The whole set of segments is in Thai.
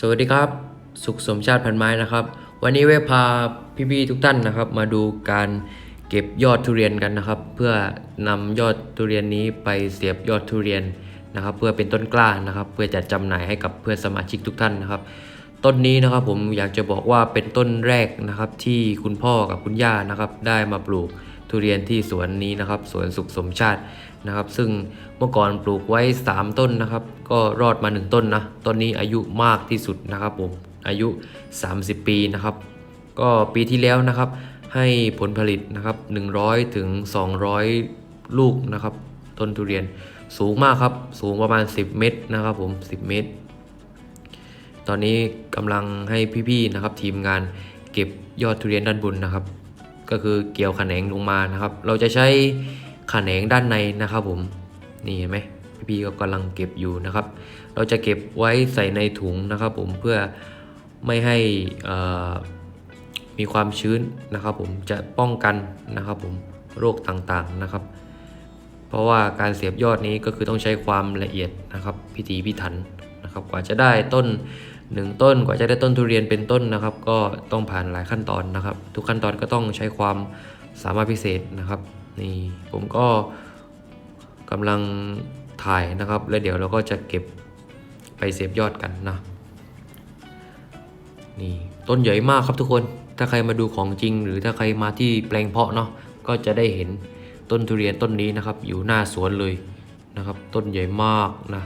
สวัสดีครับ สุขสมชาติพันไม้นะครับ วันนี้เว็บพาพี่ๆทุกท่านนะครับ มาดูการเก็บยอดทุเรียนกันนะครับ เพื่อนำยอดทุเรียนนี้ไปเสียบยอดทุเรียนนะครับ เพื่อเป็นต้นกล้านะครับ เพื่อจัดจำหน่ายให้กับเพื่อนสมาชิกทุกท่านนะครับ ต้นนี้นะครับผมอยากจะบอกว่าเป็นต้นแรกนะครับ ที่คุณพ่อกับคุณย่านะครับ ได้มาปลูก ทุเรียนที่สวนนี้นะครับสวนสุขสมชาตินะครับ ซึ่งเมื่อก่อนปลูกไว้ 3 ต้นนะครับ ก็รอดมา 1 ต้นนะต้นนี้อายุมากที่สุดนะครับผมอายุ 30 ปีนะครับ ก็ปีที่แล้วนะครับ ให้ผลผลิตนะครับ 100 ถึง 200 ลูกนะครับ ต้นทุเรียนสูงมากครับ สูงประมาณ 10 เมตรนะครับผม 10 เมตร ตอนนี้กำลังให้พี่ๆนะครับ ทีมงานเก็บยอดทุเรียนด้านบนนะครับ ก็คือเกี่ยวแขนงลงมานะครับ เราจะใช้แขนงด้านในนะครับผมนี่เห็นไหมพี่ๆก็กำลังเก็บอยู่นะครับ เราจะเก็บไว้ใส่ในถุงนะครับ ผมเพื่อไม่ให้มีความชื้นนะครับผมจะป้องกันนะครับผมโรคต่างๆนะครับ เพราะว่าการเสียบยอดนี้ก็คือต้องใช้ความละเอียดนะครับ พิถีพิถันนะครับ กว่าจะได้ต้น หนึ่งต้นกว่าจะได้ต้นทุเรียนเป็นต้นนะครับ ก็ต้องผ่านหลายขั้นตอนนะครับ ทุกขั้นตอนก็ต้องใช้ความสามารถพิเศษนะครับนี่ผมก็กำลังถ่ายนะครับ แล้วเดี๋ยวเราก็จะเก็บไปเสียบยอดกันนะนี่ต้นใหญ่มากครับทุกคน ถ้าใครมาดูของจริง หรือถ้าใครมาที่แปลงเพาะเนาะก็จะได้เห็นต้นทุเรียนต้นนี้นะครับ อยู่หน้าสวนเลยนะครับ ต้นใหญ่มากนะ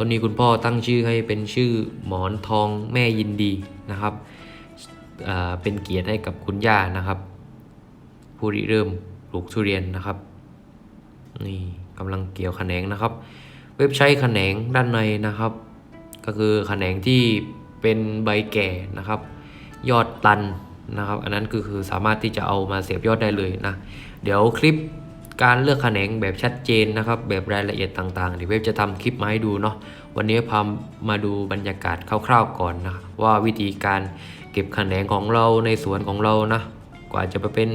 ต้นนี้คุณพ่อตั้งชื่อให้เป็นชื่อหมอนทองแม่ยินดีนะครับ เป็นเกียรติให้กับคุณย่านะครับ ผู้ริเริ่มปลูกทุเรียนนะครับนี่กำลังเกี่ยวแขนงนะครับ เว็บใช้แขนงด้านในนะครับ ก็คือแขนงที่เป็นใบแก่นะครับ ยอดตันนะครับ อันนั้นก็คือสามารถที่จะเอามาเสียบยอดได้เลยนะ เดี๋ยวคลิป การเลือกแขนงแบบชัดเจนนะครับ แบบรายละเอียดต่างๆเดี๋ยวเว็บจะทำคลิปมาให้ดูเนาะวันนี้พามาดูบรรยากาศคร่าวๆก่อนนะว่าวิธีการเก็บแขนงของเราในสวนของเรานะกว่าจะไปเป็น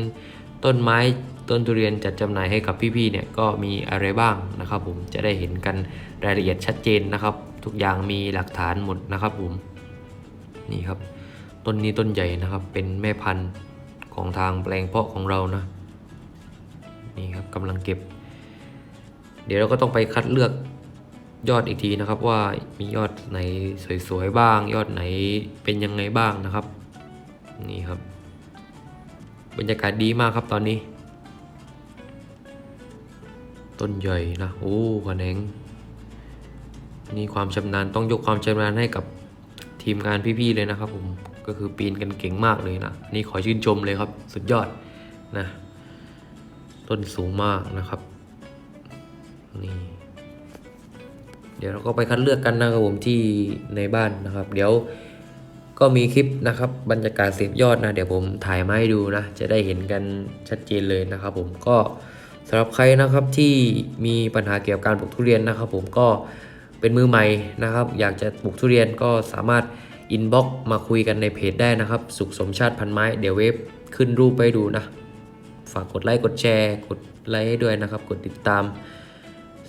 ต้นไม้ต้นทุเรียนจัดจำหน่ายให้กับพี่ๆเนี่ยก็มีอะไรบ้างนะครับ ผมจะได้เห็นกันรายละเอียดชัดเจนนะครับ ทุกอย่างมีหลักฐานหมดนะครับ ผมนี่ครับ ต้นนี้ต้นใหญ่นะครับเป็นแม่พันธุ์ของทางแปลงเพาะของเรานะ นี่ครับกำลังเก็บ เดี๋ยวเราก็ต้องไปคัดเลือกยอดอีกทีนะครับ ว่ามียอดไหนสวยๆบ้าง ยอดไหนเป็นยังไงบ้างนะครับ นี่ครับ บรรยากาศดีมากครับตอนนี้ ต้นใหญ่นะโอ้ขนงนี่ความชำนาญต้องยกความชำนาญให้กับทีมงานพี่ๆเลยนะครับผมก็คือปีนกันเก่งมากเลยนะนี่ขอชื่นชมเลยครับ สุดยอดนะ ต้นสูงมากนะครับนี่เดี๋ยวเราก็ไปคัดเลือกกันนะครับผมที่ในบ้านนะครับ เดี๋ยวก็มีคลิปนะครับ บรรยากาศเสียบยอดนะ เดี๋ยวผมถ่ายมาให้ดูนะ จะได้เห็นกันชัดเจนเลยนะครับ ผมก็สำหรับใครนะครับที่มีปัญหาเกี่ยวกับการปลูกทุเรียนนะครับ ผมก็เป็นมือใหม่นะครับ อยากจะปลูกทุเรียนก็สามารถอินบ็อกมาคุยกันในเพจได้นะครับ สุขสมชาติพันไม้ เดี๋ยวเว็บขึ้นรูปไปดูนะ ฝากกดไลค์กดแชร์ กดไลค์ให้ด้วยนะครับ กดติดตาม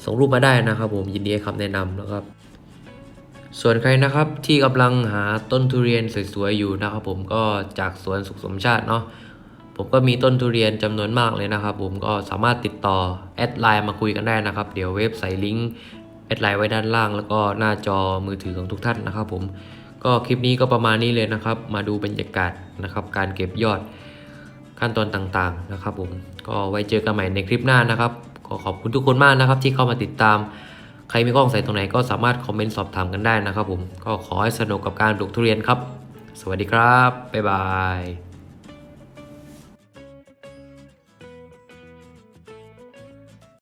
ส่งรูปมาได้นะครับ ผมยินดีให้คำแนะนำนะครับ ส่วนใครนะครับที่กำลังหาต้นทุเรียนสวยๆอยู่นะครับ ผมก็จากสวนสุขสมชาติเนาะผมก็มีต้นทุเรียนจำนวนมากเลยนะครับ ผมก็สามารถติดต่อแอดไลน์มาคุยกันได้นะครับ เดี๋ยวเว็บใส่ลิงก์แอดไลน์ไว้ด้านล่าง แล้วก็หน้าจอมือถือของทุกท่านนะครับ ผมก็คลิปนี้ก็ประมาณนี้เลยนะครับ มาดูบรรยากาศนะครับ การเก็บยอด ขั้นตอนต่างๆนะครับผมก็ไว้เจอกันใหม่ในคลิปหน้านะครับก็ขอบคุณทุกคนมากนะครับ ที่เข้ามาติดตาม ใครมีข้อสงสัยตรงไหนก็สามารถคอมเมนต์สอบถามกันได้นะครับผมก็ขอให้สนุกกับการปลูกทุเรียนครับ สวัสดีครับบ๊ายบาย